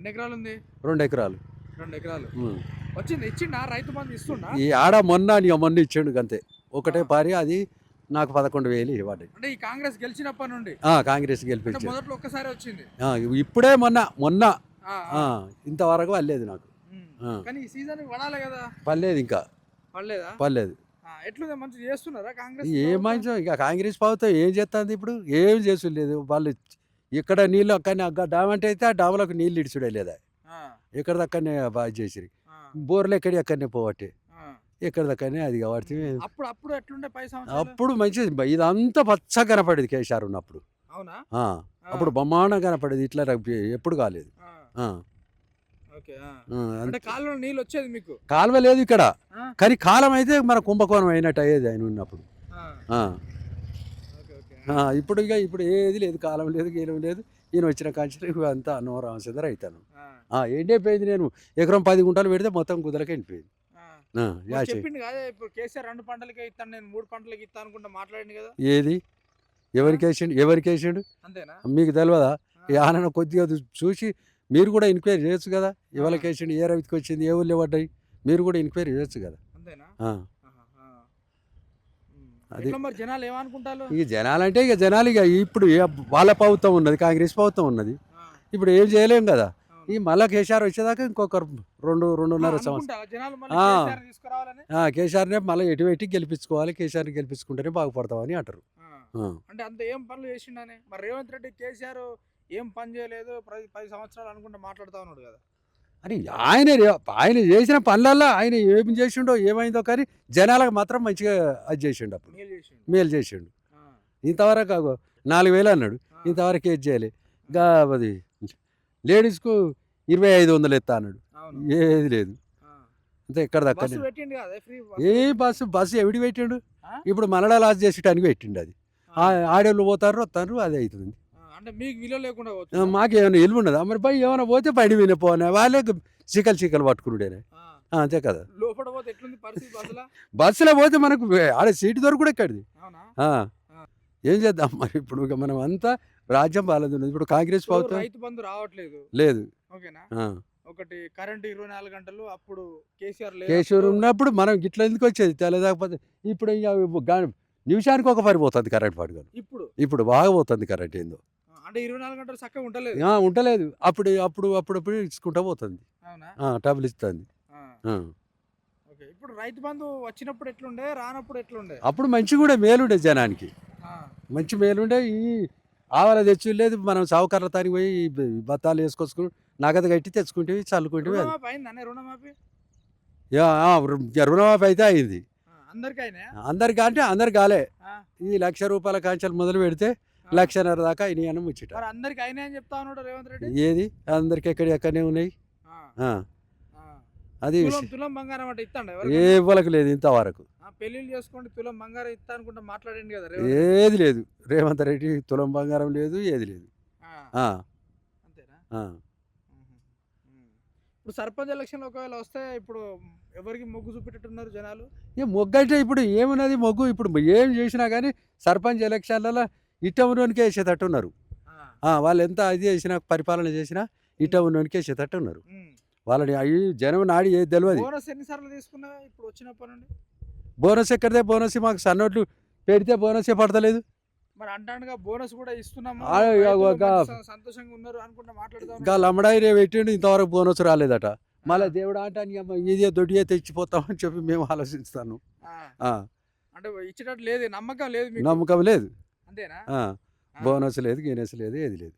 ఎన్ని ఎకరాలు ఉంది? రెండు ఎకరాలు. రెండు ఎకరాలు. వచ్చింది ఇచ్చిండా? రైతు బంధు ఇస్తుండా? ఈ ఆడ మొన్న నీ మొన్న ఇచ్చాడు అంతే ఒకటే. పారి అది నాకు పదకొండు వేలు ఇవ్వండి. అంటే ఈ కాంగ్రెస్ గెలిచినప్పటి నుండి? కాంగ్రెస్ అంటే గెలిపించాడు మొదట్లో ఒక్కసారి వచ్చింది. ఇప్పుడే మొన్న మొన్న. ఇంతవరకు పర్లేదు నాకు. కానీ ఈ సీజన్ పడాలి కదా? పర్లేదు ఇంకా. పర్లేదు ఆ, ఎట్లుంది? మంచిగా చేస్తున్నారా కాంగ్రెస్? ఏం ప్రభుత్వం? మంచి ఇక కాంగ్రెస్ ప్రభుత్వం ఏం చేస్తుంది ఇప్పుడు? ఏం చేసులేదు వాళ్ళు ఇక్కడ నీళ్ళు అక్క డామ్ అంటే అయితే ఆ డాములకు నీళ్ళు ఇడిచుడే లేదా? ఇక్కడ దక్కడనే బాగా చేసిరి. బోర్లు ఎక్కడి అక్కడనే పోవట్టే. ఆ. ఇక్కడ దక్కడనే అది కాబట్టి అప్పుడు అప్పుడు ఎట్లుండే అప్పుడు మంచి ఇదంతా పచ్చగా కనపడేది కేసీఆర్ ఉన్నప్పుడు. అప్పుడు బ్రహ్మాండం కనపడేది. ఇట్లా ఎప్పుడు కాలేదు. కాలువ లేదు ఇక్కడ? కానీ కాలం అయితే మన కుంభకోణం అయినట్టు అయ్యేది ఆయన ఉన్నప్పుడు. ఇప్పుడు ఇక ఇప్పుడు ఏది లేదు కాలం లేదు గీలం లేదు. ఈయన వచ్చిన కాంచెలు అంతా అన్నో రామచంద్ర అవుతాను ఆ, ఎండిపోయింది నేను. ఎకరం పది గుంటలు పెడితే మొత్తం కుదరక ఎండిపోయింది. కదా ఇప్పుడు కేసీఆర్ రెండు పంటలకే ఇస్తాను నేను మూడు పంటలకి ఇస్తాను అనుకుంటా మాట్లాడింది కదా. ఏది? ఎవరికి వేసిండు? ఎవరికి వేసిండు? అంతేనా? మీకు తెలియదా ఆ. ఈ ఆనన కొద్దిగా చూసి మీరు కూడా ఎంక్వైరీ చేయొచ్చు కదా. ఎవరికి వేసిండు? ఏ రవికి వచ్చింది? ఏ ఊళ్ళో పడ్డాయి? మీరు కూడా ఎంక్వైరీ చేయొచ్చు కదా. అంతేనా. అది- మరి జనాలు ఏమనుకుంటారు? ఇక జనాలంటే ఇక జనాలు ఇక ఇప్పుడు వాళ్ళ ప్రభుత్వం ఉన్నది కాంగ్రెస్ ప్రభుత్వం ఉన్నది. ఇప్పుడు ఏం చేయలేం కదా. ఈ మళ్ళా కేసీఆర్ వచ్చేదాకా ఇంకొక రెండు రెండున్నర సంవత్సరం. జనాలు కేసీఆర్నే మళ్ళీ ఎటు పెట్టి గెలిపించుకోవాలి కేసీఆర్ని గెలిపించుకుంటేనే బాగుపడతామని అంటారు. అంటే అంత ఏం పనులు చేసిండని? మరి రేవంత్ రెడ్డి కేసీఆర్ ఏం పని చేయలేదు? పది సంవత్సరాలు అనుకుంటా మాట్లాడుతా ఉన్నాడు కదా. అని ఆయన ఆయన చేసిన పనులల్లో ఆయన ఏం చేసిండో ఏమైందో కానీ జనాలకు మాత్రం మంచిగా అది చేసిండు అప్పుడు. మేలు చేసిండు. ఇంతవరకు నాలుగు వేలు అన్నాడు. ఇంతవరకు ఏది చేయలే? ఇంకా అది లేడీస్కు ఇరవై ఐదు వందలు ఎత్తా అన్నాడు. ఏది లేదు. అంతే ఎక్కడ దక్క ఏ బస్సు బస్సు ఎవడి పెట్టిండు? ఇప్పుడు మనడా లాస్ చేసేటానికి పెట్టిండు అది. ఆడోళ్ళు పోతారు వస్తారు అది అవుతుంది. అంటే మీకు విలువ లేకుండా పోతుందా? మాకు ఏమైనా ఇల్లు ఉన్నదా? మరి పోయి ఏమైనా పోతే బండి వినే పోనే వాళ్ళే చికలు చికలు ఆ, అంతే కదా. లోపల పోతే ఎట్లుంది పరిస్థితి బస్సులో? బస్సులో పోతే మనకు ఆడ సీటు దొరకడు ఎక్కడిది. ఏం చేద్దాం మరి ఇప్పుడు మనం అంతా రాజ్యం ఉన్నది. ఇప్పుడు కాంగ్రెస్ ప్రభుత్వం రైతు బంధు రావట్లేదు. లేదు. ఓకేనా. ఒకటి కరెంట్ ఇరవై నాలుగు గంటలు అప్పుడు కేసీఆర్ లేనప్పుడు- ఉన్నప్పుడు మనం ఇట్లా ఎందుకు వచ్చేది? తెల్లదాకపోతే ఇప్పుడు నిమిషానికి ఒక పరి పోతుంది కరెంట్ పడుకొని ఇప్పుడు? ఇప్పుడు బాగా పోతుంది కరెంట్ ఏందో. అంటే ఇరవై నాలుగు గంటలు చక్కగా ఉండలేదు. ఉండలేదు. అప్పుడు అప్పుడు అప్పుడప్పుడు ఇచ్చుకుంటా పోతుంది. డబ్బులు ఇస్తుంది. ఇప్పుడు రైతు బంధు వచ్చినప్పుడు ఎట్లుండే? రానప్పుడు ఎట్లుండే? అప్పుడు మంచి కూడా మేలుండే జనానికి. మంచి మేలుండే. ఈ ఆవల తెచ్చు లేదు మనం సావుకారుల తానికి పోయి బత్తాలు వేసుకొచ్చుకుని నగదు కట్టి తెచ్చుకుంటే చల్లుకుంటే రుణమాఫీ అయితే అయింది. అందరికీ అందరికి అంటే అందరు కాలే. ఈ లక్ష రూపాయల కాంచెలు మొదలు పెడితే లక్షన్నర దాకా అయినాయి ముచ్చట. మరి అందరికి అయినా అని చెప్తా ఉన్నాడు రేవంత్ రెడ్డి? ఏది? అందరికి ఎక్కడ ఎక్కడనే ఉన్నాయి? ఆ. అది తులం తులం బంగారం అంటే ఇస్తాండ ఏ ఇవ్వలకు లేదు ఇంతవరకు. పెళ్ళిళ్ళు చేసుకోండి తులం బంగారం ఇస్తా అనుకుంటా మాట్లాడండి కదా రేవంత్ ఏది లేదు. రేవంత్ రెడ్డి తులం బంగారం లేదు ఏది లేదు. ఆ, ఆ, అంతేనా? ఆ. మ్మ్. మ్మ్. ఇప్పుడు సర్పంచ్ ఎలక్షన్ ఒకవేళ వస్తే ఇప్పుడు ఎవరికి మొగ్గు చూపెట్టున్నారు జనాలు? ఇక మొగ్గు అంటే ఇప్పుడు ఏమున్నది మొగ్గు? ఇప్పుడు ఏం చేసినా కానీ సర్పంచ్ ఎలక్షన్లలో ఇట్టమునోనికే వేసేటట్టు ఉన్నారు వాళ్ళు ఎంత ఇది చేసినా పరిపాలన చేసినా ఇట్టమునోనికే వేసేటట్టు ఉన్నారు. వాళ్ళని అవి జనం నాడి ఏది తెలియదు బోనస్ నుండి? బోనస్ మాకు సన్నోట్లు పెడితే బోనసే పడతలేదు. బోనస్ కూడా లమ్మడాయి రే పెట్టిండు ఇంతవరకు బోనస్ రాలేదట. మళ్ళీ దేవుడు అంటే ఇదే దొడ్డియే తెచ్చిపోతామని చెప్పి మేము ఆలోచిస్తాను. అంటే ఇచ్చేటట్టు లేదు నమ్మకం లేదు మీకు. నమ్మకం లేదు. అంతేనా. బోనస్ లేదు గీనస్ లేదు ఏది లేదు